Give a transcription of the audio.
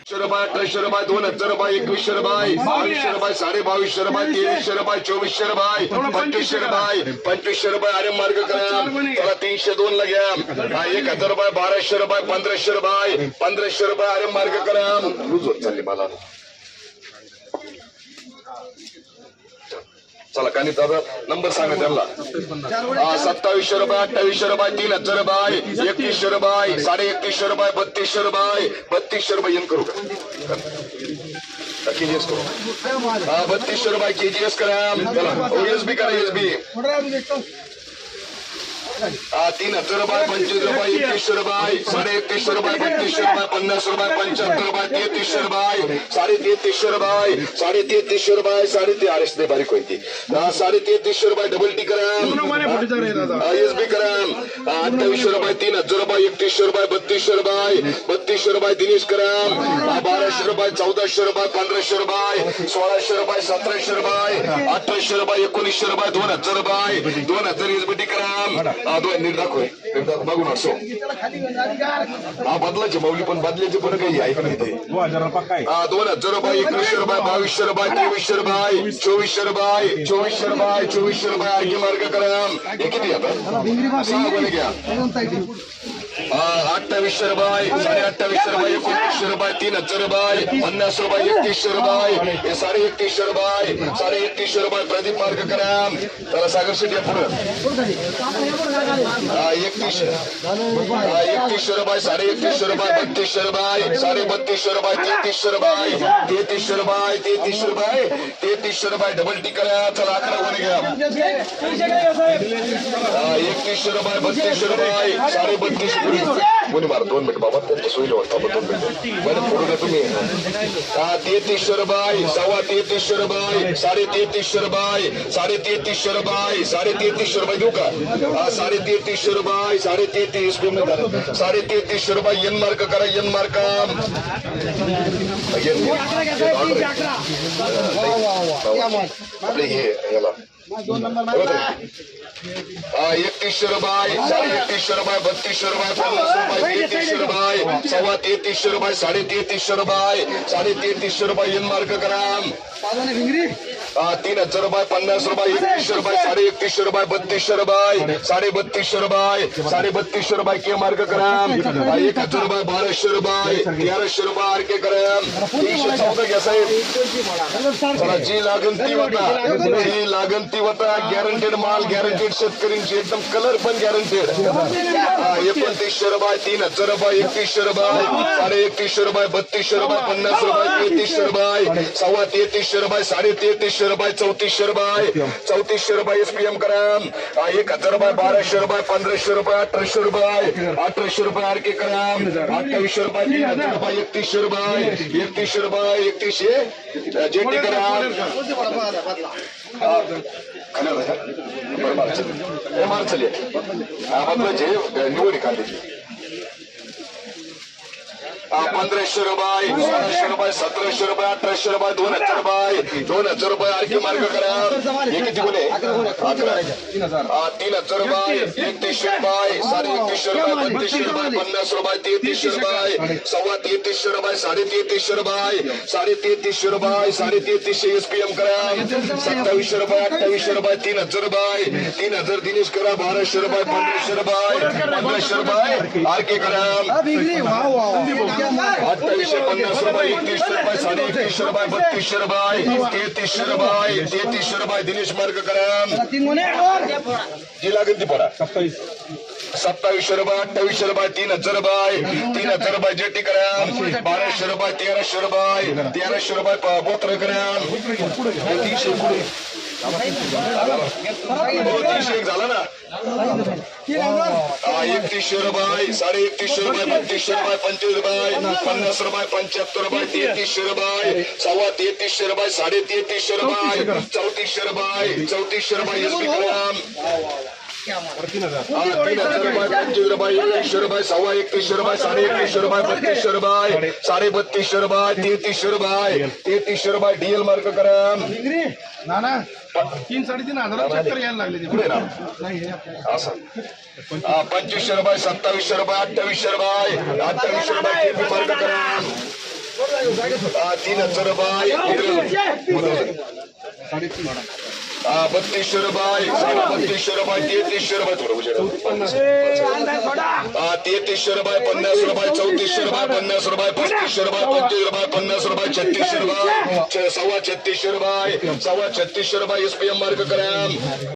एकशे रुपये अठराशे रुपये दोन हजार रुपये एकवीसशे रुपये बावीसशे रुपये साडे बावीसशे रुपये तेवीसशे रुपये चोवीसशे रुपये पंचवीसशे रुपये पंचवीसशे रुपये अरे मार्ग करा. त्याला तीनशे दोन ला घ्या. एक हजार रुपये बाराशे रुपये पंधराशे रुपये पंधराशे रुपये अरे मार्ग करा. लूज होत चालली मला. चला कानी दादा नंबर सांगा त्यांना. हा, सत्तावीसशे रुपये अठ्ठावीसशे रुपये तीन हजार रुपये एकतीसशे रुपये साडे एकतीसशे रुपये बत्तीसशे रुपये बत्तीसशे रुपये येऊन करू का? केजीएस करू. हा बत्तीसशे रुपये केजीएस करा. चला एस बी करा एस बी. तीन हजार रुपये पंचवीस रुपये एकतीसशे रुपये साडे एकतीसशे रुपये बत्तीसशे रुपये पन्नास रुपये पंच्याहत्तर रुपये तेहतीसशे रुपये साडे तेहतीसशे रुपये साडे तेहतीसशे रुपये साडे ते आर एस ते बारीक होती. साडे तेहतीसशे रुपये डबल टी करा एस बी करा हा, अठ्ठावीसशे रुपये तीन हजार रुपये एकतीसशे रुपये बत्तीसशे रुपये बत्तीसशे रुपये दिनेश कराम बाराशे रुपये चौदाशे रुपये पंधराशे रुपये सोळाशे रुपये सतराशे रुपये अठराशे रुपये एकोणीसशे रुपये दोन हजार रुपये दोन हजार एस बी टी कराम दोन नीट दाखवय नीट दाखव बघून असो हा बदलायचे माऊली पण बदलायचे पण काही ऐकलं इथे हा दोन हजार रुपये एकवीसशे रुपये बावीसशे रुपये तेवीसशे रुपये चोवीसशे रुपये चोवीसशे रुपये चोवीसशे रुपये आणखी मार्ग करा हे किती आता? सहा गुन्हे घ्या. अठ्ठावीसशे रुपये साडे अठ्ठावीसशे रुपये एकोणतीसशे रुपये तीन हजार रुपये पन्नास रुपये एकतीसशे रुपये हे साडे एकतीसशे रुपये साडे एकतीसशे रुपये प्रदीप मार्ग कराम त्याला सागर शेट्टी या पुढं हा, एकतीसशे हा, एकतीसशे रुपये साडे एकतीसशे रुपये बत्तीसशे रुपये साडे बत्तीसशे रुपये तेहतीसशे रुपये तेहतीसशे रुपये तेहतीसशे रुपये तेहतीसशे रुपये डबल टी करा चला अकरा गुन्हे घ्या हा, एकतीसशे रुपये बत्तीसशे रुपये साडे बत्तीसशे कोणी मारा दोन मिनिट बाबा त्यांच्या सोयीला होता दोन मिनिट मॅडम पुढे द्या तुम्ही हा तेहतीसशे रुपये सव्वा तेहतीसशे रुपये साडे तेहतीसशे रुपये साडे तेहतीसशे रुपये साडे तेहतीसशे रुपये देऊ का हा साडे तेहतीसशे रुपये साडे तेहतीस पेमेंट झालं साडे तेहतीसशे रुपये एन मार्क करा एन मार्क आपले हे याला हा, एकतीसशे रुपये एकतीसशे रुपये बत्तीसशे रुपये पन्नास रुपये तेहतीसशे रुपये सव्वा तेहतीसशे रुपये साडे तेहतीसशे रुपये साडे तेहतीसशे रुपये इन मार्क करा तीन हजार रुपये पन्नास रुपये एकतीसशे रुपये साडे एकतीसशे रुपये बत्तीसशे रुपये साडे बत्तीसशे रुपये साडे बत्तीसशे रुपये के मार्क करा. हा, एक हजार रुपये बाराशे रुपये तेराशे रुपये आर के करा. तीनशे चौदा घ्या साहेब. चला जी लागन ती होता जी लागन ती होता गॅरंटेड माल गॅरंटेड शेतकऱ्यांची एकदम कलर पण गॅरंटेड एकोणतीसशे रुपये तीन हजार रुपये एकतीसशे रुपये साडे एकतीसशे रुपये बत्तीसशे रुपये पन्नास रुपये तेहतीसशे रुपये सव्वा तेहतीसशे रुपये साडे तेहतीसशे रुपये चौतीसशे रुपये चौतीसशे रुपये एसपीएम करा. हा, एक हजार रुपये बाराशे रुपये पंधराशे रुपये अठराशे रुपये अठराशे रुपये आर के करा. अठ्ठावीसशे रुपये तीन हजार रुपये एकतीसशे रुपये एकतीसशे रुपये एकतीसशे जेटी करा. हा, खाली होता का? बरं, मार चल. हे मार चल ये. हा, बदलायचे, निवडी काढली पंधराशे रुपये सोळाशे रुपये सतराशे रुपये अठराशे रुपये दोन हजार रुपये दोन हजार रुपये आणखी मार्ग करा. हे किती गुन्हे. तीन हजार रुपये एकतीसशे रुपये साडे एकतीसशे रुपये बत्तीसशे रुपये पन्नास रुपये तेहतीसशे रुपये सव्वा तेहतीसशे रुपये साडे तेहतीसशे रुपये साडे तेहतीसशे रुपये साडे तेहतीसशे एसपीएम करा. सत्तावीसशे रुपये अठ्ठावीसशे रुपये तीन हजार रुपये तीन हजार दिनेश करा बाराशे रुपये पंधराशे रुपये पंधराशे रुपये आर के करा अठ्ठावीसशे पन्नास रुपये एकतीसशे रुपये साडे एकतीसशे रुपये बत्तीसशे रुपये तेहतीसशे रुपये तेहतीसशे रुपये दिनेश मार्ग करा जी लागेल ती पडा सत्तावीसशे रुपये अठ्ठावीसशे रुपये तीन हजार रुपये तीन हजार रुपये जेटी करा बाराशे रुपये तेराशे रुपये तेराशे रुपये प- बोत्र करा तीनशे एक झाला ना? हा एकतीसशे रुपये साडे एकतीसशे रुपये बत्तीसशे रुपये पंचवीस रुपये पन्नास रुपये पंच्याहत्तर रुपये तेहतीसशे रुपये सव्वा तेहतीसशे रुपये साडे तेहतीसशे रुपये चौतीसशे रुपये चौतीसशे रुपये एस पी ग्राम हा, तीन हजार रुपये पंचवीस रुपये एकतीसशे रुपये सव्वा एकतीसशे रुपये साडे बत्तीसशे रुपये साडे रुपये तेहतीसशे रुपये डीएल. मार्क करा. ना ना तीन साडेतीन हजार चक्कर यायला लागले. पुढे ना हे. असं. पंचवीसशे रुपये सत्तावीसशे रुपये अठ्ठावीसशे रुपये अठ्ठावीसशे रुपये मार्क करा. तीन हजार रुपये हा, बत्तीसशे रुपये साडे बत्तीसशे रुपये तेहतीसशे रुपये तेहतीसशे रुपये पन्नास रुपये चौतीसशे रुपये पन्नास रुपये पस्तीसशे रुपये पंचवीस रुपये पन्नास रुपये छत्तीसशे रुपये सव्वा छत्तीसशे रुपये सव्वा छत्तीसशे रुपये एस पी एम मार्क करा